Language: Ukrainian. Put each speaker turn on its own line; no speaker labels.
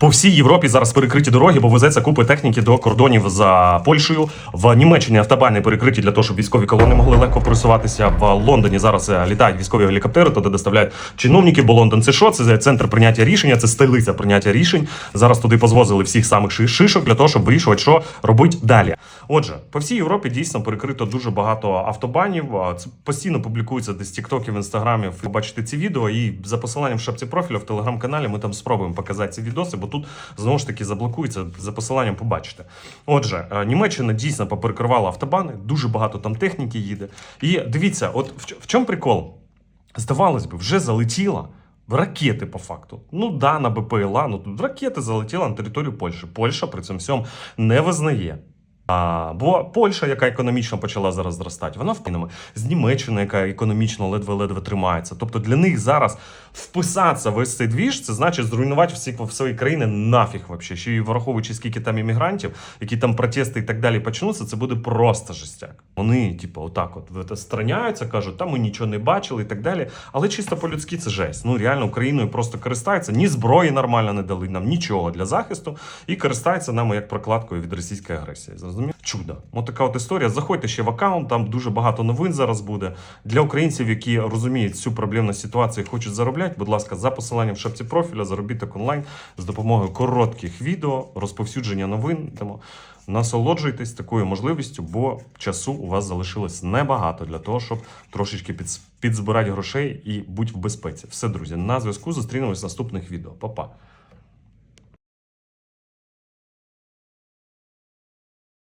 По всій Європі зараз перекриті дороги, бо везеться купи техніки до кордонів за Польщею. В Німеччині автобани перекриті для того, щоб військові колони могли легко пересуватися. В Лондоні зараз е, літають військові гелікоптери, туди доставляють чиновників, бо Лондон це що? Це центр прийняття рішення, це столиця прийняття рішень. Зараз туди позвозили всіх самих шишок для того, щоб вирішувати, що робити далі. Отже, по всій Європі дійсно перекрито дуже багато автобанів. Це постійно публікується десь тіктоків, інстаграмів. Бачите ці відео, і за посиланням шапці профілю в телеграм-каналі ми там спробуємо показати ці відоси, бо тут знову ж таки заблокується за посиланням. Побачите. Отже, е, Німеччина дійсно поперекривала автобани, дуже багато там техніки їде. І дивіться, от в, чому прикол? Здавалось би, вже залетіла. Ракети по факту. Ну да, на БПЛА, ну тут ракети залетіла на територію Польщі. Польща при цьому всьому не визнає. А, бо Польща, яка економічно почала зараз зростати, вона впинами з Німеччини, яка економічно ледве-ледве тримається. Тобто для них зараз вписатися весь цей двіж, це значить зруйнувати всі свої країни нафіг вообще. Ще й враховуючи скільки там іммігрантів, які там протести і так далі почнуться, це буде просто жестяк. Вони, типу, отак от страняються, кажуть, та ми нічого не бачили і так далі. Але чисто по-людськи це жесть. Ну реально Україною просто користаються, ні зброї нормально не дали нам нічого для захисту і користаються нами як прокладкою від російської агресії. Зрозумів? Чудо. От така от історія. Заходьте ще в аккаунт, там дуже багато новин зараз буде. Для українців, які розуміють цю проблемну ситуацію і хочуть заробляти, будь ласка, за посиланням в шапці профіля, заробіток онлайн з допомогою коротких відео, розповсюдження новин. Тому насолоджуйтесь такою можливістю, бо часу у вас залишилось небагато для того, щоб трошечки підзбирати грошей і бути в безпеці. Все, друзі, на зв'язку зустрінемось в наступних відео. Па-па.